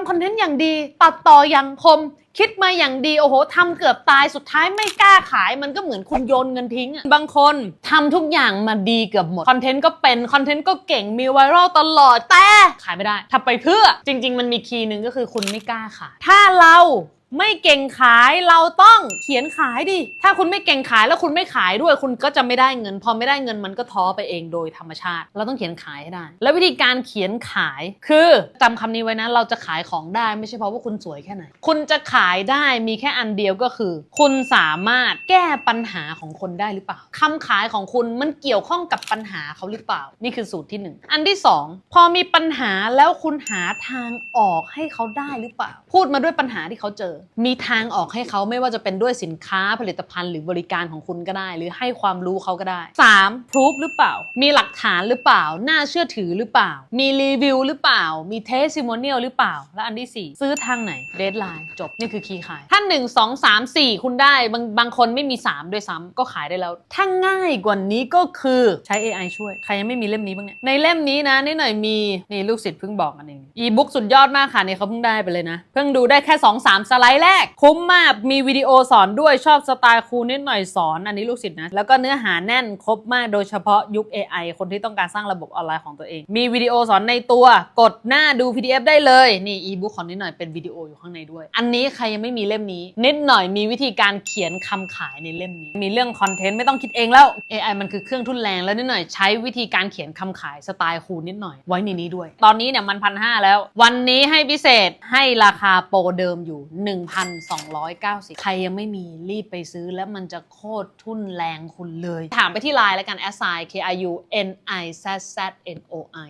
ำคอนเทนต์อย่างดี ตัดต่ออย่างคม คิดมาอย่างดี โอ้โหทำเกือบตายสุดท้ายไม่กล้าขาย มันก็เหมือนคุณโยนเงินทิ้งอะบางคนทำทุกอย่างมาดีเกือบหมด คอนเทนต์ก็เป็น คอนเทนต์ก็เก่งมีไวรัลตลอดแต่ขายไม่ได้ทำไปเพื่อจริง ๆ มันมีคีย์หนึ่งก็คือคุณไม่กล้าขายถ้าเรา ไม่เก่งขายเราต้องเขียนขายดิ ถ้าคุณไม่เก่งขายแล้วคุณไม่ขายด้วย คุณก็จะไม่ได้เงิน พอไม่ได้เงินมันก็ท้อไปเองโดยธรรมชาติ เราต้องเขียนขายให้ได้ แล้ววิธีการเขียนขายคือจำคำนี้ไว้นะ เราจะขายของได้ไม่ใช่เพราะว่าคุณสวยแค่ไหน คุณจะขายได้มีแค่อันเดียวก็คือ คุณสามารถแก้ปัญหาของคนได้หรือเปล่าคำขายของคุณมันเกี่ยวข้องกับปัญหาเขาหรือเปล่า นี่คือสูตรที่หนึ่งอันที่สองพอมีปัญหาแล้วคุณหาทางออกให้เขาได้หรือเปล่า พูดมาด้วยปัญหาที่เขาเจอมีทางออกให้เขาไม่ว่าจะเป็นด้วยสินค้าผลิตภัณฑ์หรือบริการของคุณก็ได้ หรือให้ความรู้เขาก็ได้ 3. พรูฟหรือเปล่า มีหลักฐานหรือเปล่า น่าเชื่อถือหรือเปล่า มีรีวิวหรือเปล่า มีเทสซิโมเนียลหรือเปล่า และอันที่ 4 ซื้อทางไหนเดทไลน์จบนี่คือคีย์ขาย ถ้า 1 2 3 4 คุณได้บางบางคนไม่มี 3 ด้วยซ้ำก็ขายได้แล้ว ถ้าง่ายกว่านี้ก็คือใช้ AI ช่วย ใครยังไม่มีเล่มนี้บ้างเนี่ยในเล่มนี้นะนี่หน่อยมีนี่ลูกศิษย์เพิ่งบอกกันเองอีบุ๊กสุดยอดมากค่ะนี่เขาเพิ่งได้ไปเลยนะ เพิ่งดูได้แค่ 2 3สไลด์แรก คุ้มมากมีวิดีโอสอนด้วยชอบสไตล์ครูนิดหน่อยสอน อันนี้ลูกศิษย์นะ แล้วก็เนื้อหาแน่นครบมากโดยเฉพาะยุค AI คนที่ต้องการสร้างระบบออนไลน์ของตัวเอง มีวิดีโอสอนในตัว กดหน้าดู PDF ได้เลยนี่อีบุ๊กของนิดหน่อยเป็นวิดีโออยู่ข้างในด้วย อันนี้ใครยังไม่มีเล่มนี้ นิดหน่อยมีวิธีการเขียนคำขายในเล่มนี้ มีเรื่องคอนเทนต์ไม่ต้องคิดเองแล้ว AI มันคือเครื่องทุนแรงแล้วนิดหน่อยใช้วิธีการเขียนคำขายสไตล์ครูนิดหน่อยไว้ในนี้ด้วย ตอนนี้เนี่ยมันพันห้าแล้ว วันนี้ให้พิเศษให้ราคาโปรเดิมอยู่1,290 ใครยังไม่มีรีบไปซื้อแล้วมันจะโคตรทุนแรงคุณเลย ถามไปที่ไลน์แล้วกัน s i k i u n i z z n o i